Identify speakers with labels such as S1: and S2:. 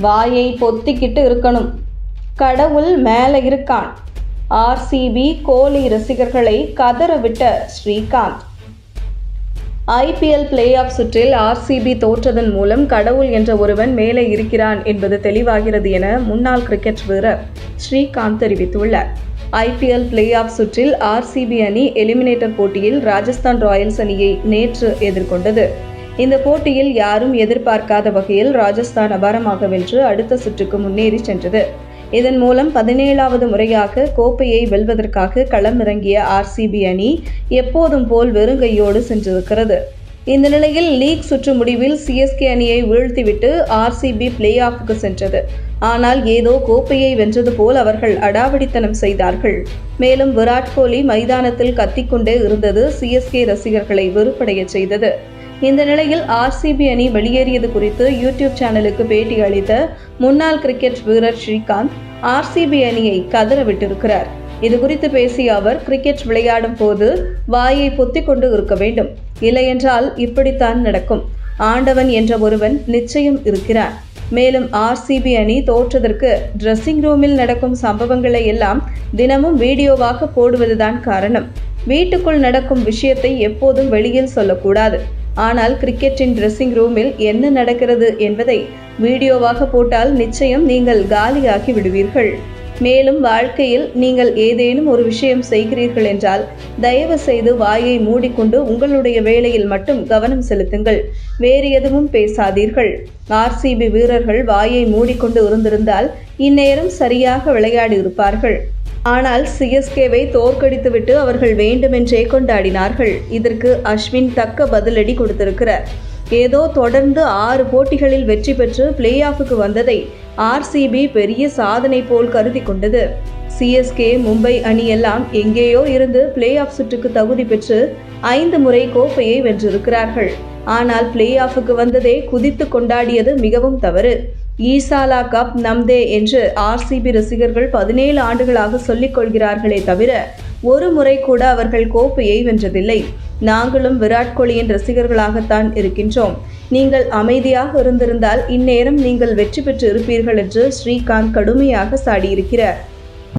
S1: வாயை பொத்திக்கிட்டு இருக்கணும். கடவுள் மேலே இருக்கான். ஆர்சிபி கோலி ரசிகர்களை கதற விட்ட ஸ்ரீகாந்த் ஐபிஎல் பிளே ஆஃப் சுற்றில் ஆர்சிபி தோற்றதன் மூலம் கடவுள் என்ற ஒருவன் மேலே இருக்கிறான் என்பது தெளிவாகிறது என முன்னாள் கிரிக்கெட் வீரர் ஸ்ரீகாந்த் தெரிவித்துள்ளார். ஐபிஎல் பிளே ஆஃப் சுற்றில் ஆர்சிபி அணி எலிமினேட்டர் போட்டியில் ராஜஸ்தான் ராயல்ஸ் அணியை நேற்று எதிர்கொண்டது. இந்த போட்டியில் யாரும் எதிர்பார்க்காத வகையில் ராஜஸ்தான் அபாரமாக வென்று அடுத்த சுற்றுக்கு முன்னேறி சென்றது. இதன் மூலம் பதினேழாவது முறையாக கோப்பையை வெல்வதற்காக களமிறங்கிய ஆர்சிபி அணி எப்போதும் போல் வெறுங்கையோடு சென்றிருக்கிறது. இந்த நிலையில் லீக் சுற்று முடிவில் சிஎஸ்கே அணியை வீழ்த்திவிட்டு ஆர்சிபி பிளே ஆஃபுக்கு சென்றது. ஆனால் ஏதோ கோப்பையை வென்றது போல் அவர்கள் அடாவடித்தனம் செய்தார்கள். மேலும் விராட் கோலி மைதானத்தில் கத்திக்கொண்டே இருந்தது சிஎஸ்கே ரசிகர்களை வெறுப்படையச் செய்தது. இந்த நிலையில் ஆர்சிபி அணி வெளியேறியது குறித்து யூடியூப் சேனலுக்கு பேட்டி அளித்த முன்னாள் கிரிக்கெட் வீரர் ஸ்ரீகாந்த் ஆர்சிபி அணியை கதற விட்டிருக்கிறார் இது குறித்து பேசிய அவர் கிரிக்கெட் விளையாடும் போது வாயை பொத்தி கொண்டு இருக்க வேண்டும். இல்லையென்றால் இப்படித்தான் நடக்கும். ஆண்டவன் என்ற ஒருவன் நிச்சயம் இருக்கிறார் மேலும் ஆர்சிபி அணி தோற்றதற்கு ட்ரெஸ்ஸிங் ரூமில் நடக்கும் சம்பவங்களை எல்லாம் தினமும் வீடியோவாக போடுவதுதான் காரணம். வீட்டுக்குள் நடக்கும் விஷயத்தை எப்போதும் வெளியில் சொல்லக்கூடாது. ஆனால் கிரிக்கெட்டின் ட்ரெஸ்ஸிங் ரூமில் என்ன நடக்கிறது என்பதை வீடியோவாக போட்டால் நிச்சயம் நீங்கள் காலியாகி விடுவீர்கள். மேலும் வாழ்க்கையில் நீங்கள் ஏதேனும் ஒரு விஷயம் செய்கிறீர்கள் என்றால் தயவு செய்து வாயை மூடிக்கொண்டு உங்களுடைய வேலையில் மட்டும் கவனம் செலுத்துங்கள். வேறு எதுவும் பேசாதீர்கள். ஆர்சிபி வீரர்கள் வாயை மூடிக்கொண்டு இருந்திருந்தால் இந்நேரம் சரியாக விளையாடி இருப்பார்கள். ஆனால் சிஎஸ்கேவை தோற்கடித்துவிட்டு அவர்கள் வேண்டுமென்றே கொண்டாடினார்கள். இதற்கு அஸ்வின் தக்க பதிலடி கொடுத்திருக்கிறார். ஏதோ தொடர்ந்து ஆறு போட்டிகளில் வெற்றி பெற்று பிளே ஆஃபுக்கு வந்ததை ஆர்சிபி பெரிய சாதனை போல் கருதி கொண்டது. சிஎஸ்கே மும்பை அணியெல்லாம் எங்கேயோ இருந்து பிளே ஆஃப் சுற்றுக்கு தகுதி பெற்று ஐந்து முறை கோப்பையை வென்றிருக்கிறார்கள். ஆனால் பிளே ஆஃபுக்கு வந்ததே குதித்து கொண்டாடியது மிகவும் தவறு. ஈசாலா கப் நம்தே என்று ஆர்சிபி ரசிகர்கள் பதினேழு ஆண்டுகளாக சொல்லிக் கொள்கிறார்களே தவிர ஒரு முறை கூட அவர்கள் கோப்பையை வென்றதில்லை நாங்களும் விராட் கோலியின் ரசிகர்களாகத்தான் இருக்கின்றோம். நீங்கள் அமைதியாக இருந்திருந்தால் இந்நேரம் நீங்கள் வெற்றி பெற்று இருப்பீர்கள் என்று ஸ்ரீகாந்த் கடுமையாக சாடியிருக்கிறார்.